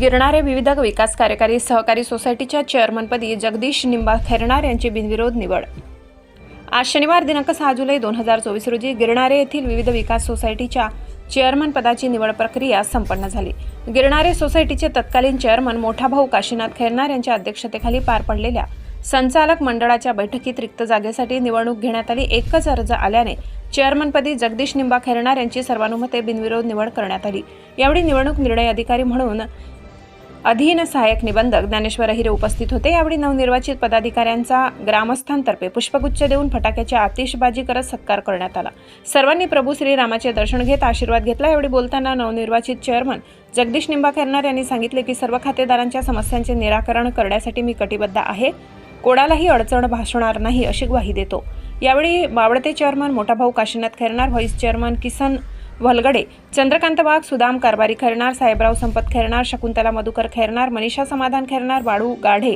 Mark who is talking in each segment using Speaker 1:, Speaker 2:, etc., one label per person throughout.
Speaker 1: गिरणारे विविध विकास कार्यकारी सहकारी सोसायटीच्या चेअरमनपदी जगदीश निंबा खैरणार यांची बिनविरोध निवड. आज शनिवार दिनांक सहा जुलै दोन हजार चोवीस रोजी गिरणारे येथील विविध विकास सोसायटीच्या चेअरमन पदाची निवड प्रक्रिया संपन्न झाली. गिरणारे सोसायटीचे तत्कालीन चेअरमन मोठा भाऊ काशीनाथ खैरनार यांच्या अध्यक्षतेखाली पार पडलेल्या संचालक मंडळाच्या बैठकीत रिक्त जागेसाठी निवडणूक घेण्यात आली. एकच अर्ज आल्याने चेअरमनपदी जगदीश निंबा खैरणार यांची सर्वानुमते बिनविरोध निवड करण्यात आली. यावेळी निवडणूक निर्णय अधिकारी म्हणून अधीन सहाय्यक निबंधक ज्ञानेश्वर अहिरे उपस्थित होते. यावेळी नवनिर्वाचित पदाधिकाऱ्यांचा ग्रामस्थांतर्फे पुष्पगुच्छ देऊन फटाक्याची आतिषबाजी करत सत्कार करण्यात आला. सर्वांनी प्रभू श्रीरामाचे दर्शन घेत आशीर्वाद घेतला. यावेळी बोलताना नवनिर्वाचित चेअरमन जगदीश निंबाखेरणार यांनी सांगितले की सर्व खातेदारांच्या समस्यांचे निराकरण करण्यासाठी मी कटिबद्ध आहे. कोणालाही अडचण भासणार नाही अशी ग्वाही देतो. यावेळी बावडते चेअरमन मोठा भाऊ काशीनाथ खैरनार व्हाईस चेअरमन किसन वलगडे चंद्रकांत वाघ सुदाम कारभारी खैरणार साहेबराव संपत खैरनार शकुंतला मधुकर खैरनार मनीषा समाधान खैरनार बाळू गाढे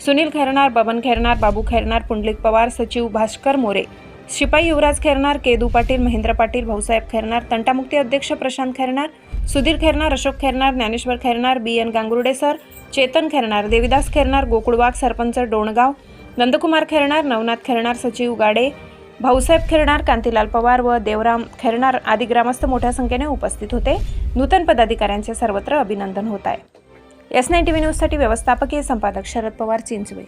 Speaker 1: सुनील खैरणार बबन खैरनार बाबू खैरनार पुंडलिक पवार सचिव भास्कर मोरे शिपाई युवराज खैरणार केदू पाटील महेंद्र पाटील भाऊसाहेब खैरणार तंटामुक्ती अध्यक्ष Prashant Khairnar Sudhir Khairnar Ashok Khairnar Dnyaneshwar Khairnar B N Gangurde sir Chetan Khairnar Devidas Khairnar Gokulwagh sarpanch Dongaon Nandkumar Khairnar Navnath Khairnar सचिव गाडे भाऊसाहेब खेरणार कांतीलाल पवार व देवराम खेरणार आदी ग्रामस्थ मोठ्या संख्येने उपस्थित होते. नूतन पदाधिकाऱ्यांचे सर्वत्र अभिनंदन होत आहे. एस नाईन टी व्ही न्यूजसाठी व्यवस्थापकीय संपादक शरद पवार चिंचवे.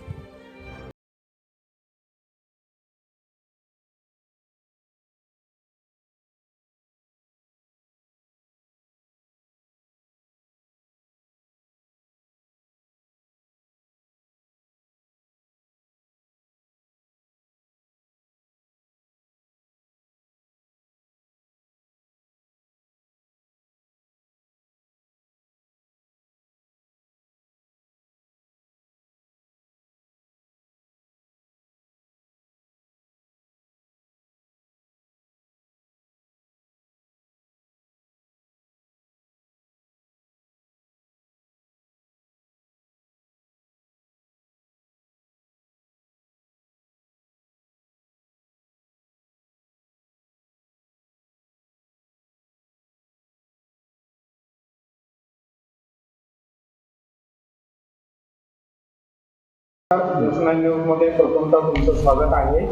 Speaker 2: नॅशनल न्यूजमध्ये प्रथमतः तुमचं स्वागत आहे.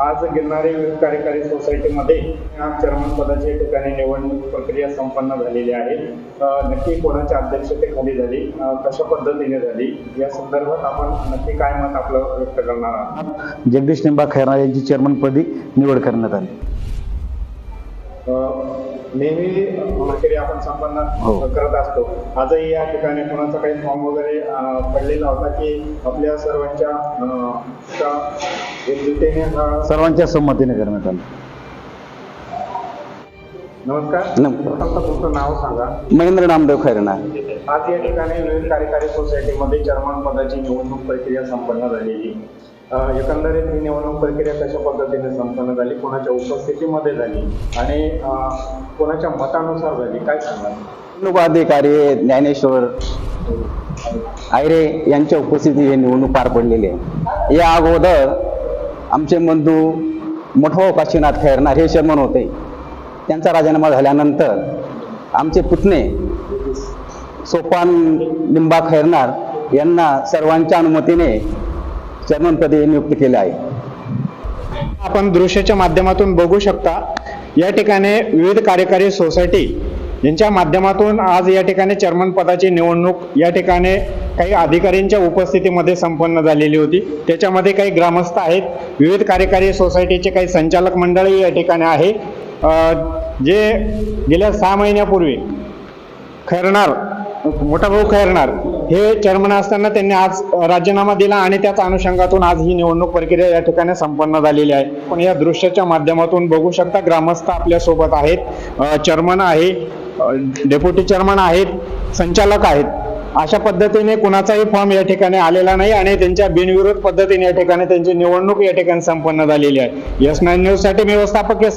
Speaker 2: आज गिरणारे विविध कार्यकारी सोसायटीमध्ये या चेअरमन पदाच्या ठिकाणी निवडणूक प्रक्रिया संपन्न झालेली आहे. नक्की कोणाच्या अध्यक्षतेखाली झाली? कशा पद्धतीने झाली? या संदर्भात आपण नक्की काय मत आपलं व्यक्त करणार आहात?
Speaker 3: जगदीश निंबा खैरनार यांची चेअरमनपदी निवड करण्यात आली.
Speaker 2: नेहमी प्रक्रिया आपण संपन्न
Speaker 3: हो.
Speaker 2: करत असतो. आजही या ठिकाणी कोणाचा काही फॉर्म वगैरे पडलेला होता की आपल्या सर्वांच्या एकजुटीने
Speaker 3: सर्वांच्या संमतीने करण्यात आली.
Speaker 2: नमस्कार.
Speaker 3: नमस्कार.
Speaker 2: फक्त तुमचं नाव सांगा.
Speaker 3: महेंद्र नामदेव खैरनार
Speaker 2: आज या ठिकाणी विविध कार्यकारी सोसायटीमध्ये चेअरमन पदाची निवडणूक प्रक्रिया संपन्न झालेली. एकंदरीत ही निवडणूक प्रक्रिया कशा पद्धतीने संपन्न झाली? कोणाच्या उपस्थितीमध्ये झाली? आणि कोणाच्या मतानुसार झाली? काय सांगाल?
Speaker 3: निवडणूक ज्ञानेश्वर आयरे यांच्या उपस्थितीत हे निवडणूक पार पडलेली आहे. या अगोदर आमचे बंधू मोठो काशीनाथ खैरनार हे शर्मन होते. त्यांचा राजीनामा झाल्यानंतर आमचे पुतणे सोपान निंबा खैरनार यांना सर्वांच्या अनुमतीने चेअरमनपदी नियुक्त केले आहे.
Speaker 2: आपण दृश्याच्या माध्यमातून बघू शकता या ठिकाणी विविध कार्यकारी सोसायटी यांच्या माध्यमातून आज या ठिकाणी चेअरमन पदाची निवडणूक या ठिकाणी काही अधिकाऱ्यांच्या उपस्थितीमध्ये संपन्न झालेली होती. त्याच्यामध्ये काही ग्रामस्थ आहेत. विविध कार्यकारी सोसायटीचे काही संचालक मंडळही या ठिकाणी आहे. जे गेल्या सहा महिन्यापूर्वी खैरणार मोठा भाऊ खैरणार हे चेअरमन असताना त्यांनी आज राजीनामा दिला आणि त्याच अनुषंगातून आज ही निवडणूक प्रक्रिया या ठिकाणी संपन्न झालेली आहे. पण या दृश्याच्या माध्यमातून बघू शकता ग्रामस्थ आपल्यासोबत आहेत चेअरमन आहे डेप्युटी चेअरमन आहेत संचालक आहेत. अशा पद्धतीने कुणाचाही फॉर्म या ठिकाणी आलेला नाही आणि त्यांच्या बिनविरोध पद्धतीने या ठिकाणी त्यांची निवडणूक या ठिकाणी संपन्न झालेली आहे. यस नाईन न्यूजसाठी व्यवस्थापकीय